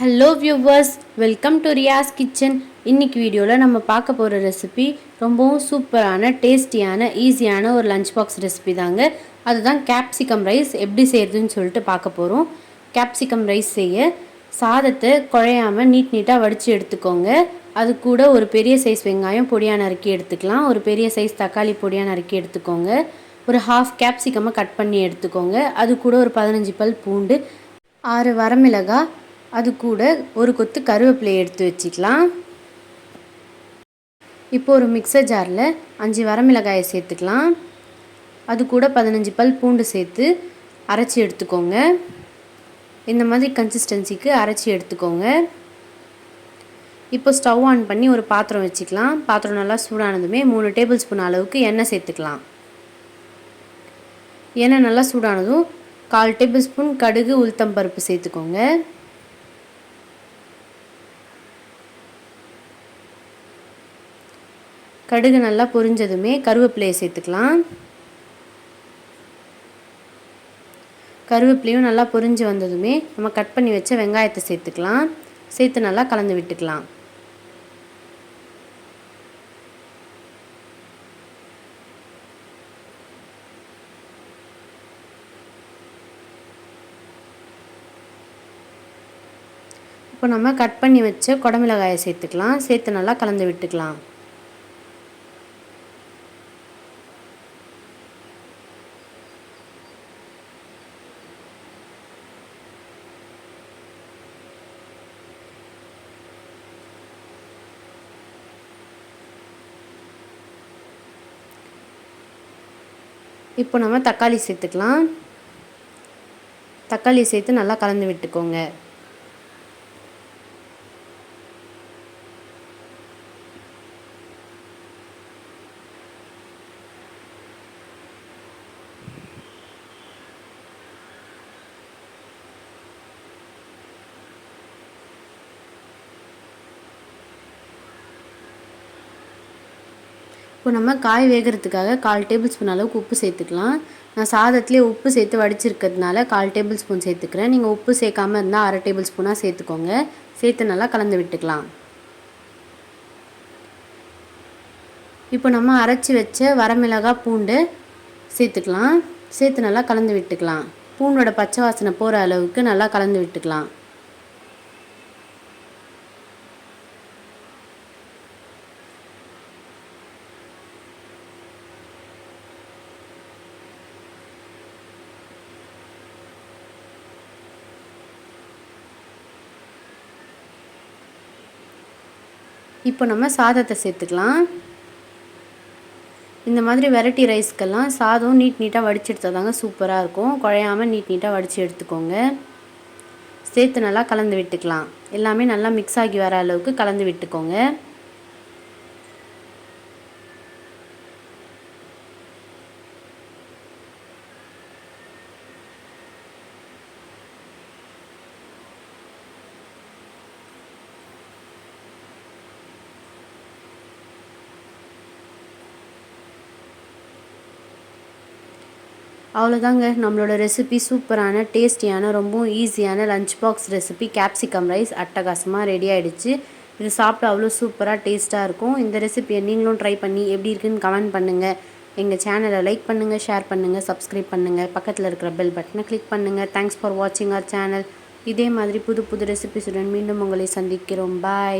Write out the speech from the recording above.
Hello viewers welcome to Riyaz kitchen இன்னைக்கு வீடியோவில் நம்ம பார்க்க போகிற ரெசிபி ரொம்பவும் சூப்பரான டேஸ்டியான ஈஸியான ஒரு லஞ்ச் பாக்ஸ் ரெசிபி தாங்க. அதுதான் கேப்சிகம் ரைஸ் எப்படி செய்கிறதுன்னு சொல்லிட்டு பார்க்க போகிறோம் கேப்சிகம் ரைஸ் செய்ய சாதத்தை குழையாமல் நீட் நீட்டாக வடித்து எடுத்துக்கோங்க. அது கூட ஒரு பெரிய சைஸ் வெங்காயம் பொடியாக நறுக்கி எடுத்துக்கலாம். ஒரு பெரிய சைஸ் தக்காளி பொடியாக நறுக்கி எடுத்துக்கோங்க. ஒரு ஹாஃப் கேப்சிகமாக கட் பண்ணி எடுத்துக்கோங்க. அது கூட ஒரு பதினஞ்சு பல் பூண்டு ஆறு வரமிளகாய் அது கூட ஒரு கொத்து கருவேப்பிலை எடுத்து வச்சுக்கலாம். இப்போ ஒரு மிக்சர் ஜாரில் அஞ்சு வரமிளகாயை சேர்த்துக்கலாம். அது கூட பதினஞ்சு பல் பூண்டு சேர்த்து அரைச்சி எடுத்துக்கோங்க. இந்த மாதிரி கன்சிஸ்டன்சிக்கு அரைச்சி எடுத்துக்கோங்க. இப்போ ஸ்டவ் ஆன் பண்ணி ஒரு பாத்திரம் வச்சுக்கலாம். பாத்திரம் நல்லா சூடானதுமே மூணு டேபிள் ஸ்பூன் அளவுக்கு எண்ணெய் சேர்த்துக்கலாம். எண்ணெய் நல்லா சூடானதும் கால் டேபிள் ஸ்பூன் கடுகு உளுத்தம் பருப்பு சேர்த்துக்கோங்க. கடுகு நல்லா பொரிஞ்சதுமே கருவேப்பிலையை சேர்த்துக்கலாம். கருவேப்பிலையும் நல்லா பொரிஞ்சு வந்ததுமே நம்ம கட் பண்ணி வச்ச வெங்காயத்தை சேர்த்துக்கலாம். சேர்த்து நல்லா கலந்து விட்டுக்கலாம். இப்போ நம்ம கட் பண்ணி வச்ச குடமிளகாயை சேர்த்துக்கலாம். சேர்த்து நல்லா கலந்து விட்டுக்கலாம். இப்போ நம்ம தக்காளி சேர்த்துக்கலாம். தக்காளி சேர்த்து நல்லா கலந்து விட்டுக்கோங்க. இப்போ நம்ம காய் வேகிறதுக்காக கால் டேபிள் ஸ்பூன் அளவுக்கு உப்பு சேர்த்துக்கலாம். நான் சாதத்துலேயே உப்பு சேர்த்து வடிச்சிருக்கிறதுனால கால் டேபிள் ஸ்பூன் சேர்த்துக்கிறேன். நீங்கள் உப்பு சேர்க்காமல் இருந்தால் அரை டேபிள் ஸ்பூனாக சேர்த்துக்கோங்க. சேர்த்து நல்லா கலந்து விட்டுக்கலாம். இப்போ நம்ம அரைச்சி வச்ச வரமிளகாய் பூண்டு சேர்த்துக்கலாம். சேர்த்து நல்லா கலந்து விட்டுக்கலாம். பூண்டோட பச்சை வாசனை போகிற அளவுக்கு நல்லா கலந்து விட்டுக்கலாம். இப்போ நம்ம சாதத்தை சேர்த்துக்கலாம். இந்த மாதிரி வெரைட்டி ரைஸ்க்கெல்லாம் சாதம் நீட் நீட்டாக வடித்து எடுத்தால் தாங்க சூப்பராக இருக்கும். குழையாமல் நீட் நீட்டாக வடித்து எடுத்துக்கோங்க. சேர்த்து நல்லா கலந்து விட்டுக்கலாம். எல்லாமே நல்லா மிக்ஸ் ஆகி வர அளவுக்கு கலந்து விட்டுக்கோங்க. அவ்வளோதாங்க நம்மளோட ரெசிபி சூப்பரான டேஸ்டியான ரொம்பவும் ஈஸியான lunch box recipe capsicum rice அட்டகாசமாக ரெடி ஆகிடுச்சு இது சாப்பிட்டு அவ்வளோ சூப்பராக டேஸ்ட்டாக இருக்கும். இந்த ரெசிபியை நீங்களும் ட்ரை பண்ணி எப்படி இருக்குன்னு கமெண்ட் பண்ணுங்கள் எங்கள் சேனலை லைக் பண்ணுங்கள் ஷேர் பண்ணுங்கள் சப்ஸ்கிரைப் பண்ணுங்கள் பக்கத்தில் இருக்கிற பெல் பட்டனை கிளிக் பண்ணுங்கள் தேங்க்ஸ் ஃபார் வாட்சிங் அவர் சேனல் இதே மாதிரி புது புது ரெசிபிஸுடன் மீண்டும் உங்களை சந்திக்கிறோம். பாய்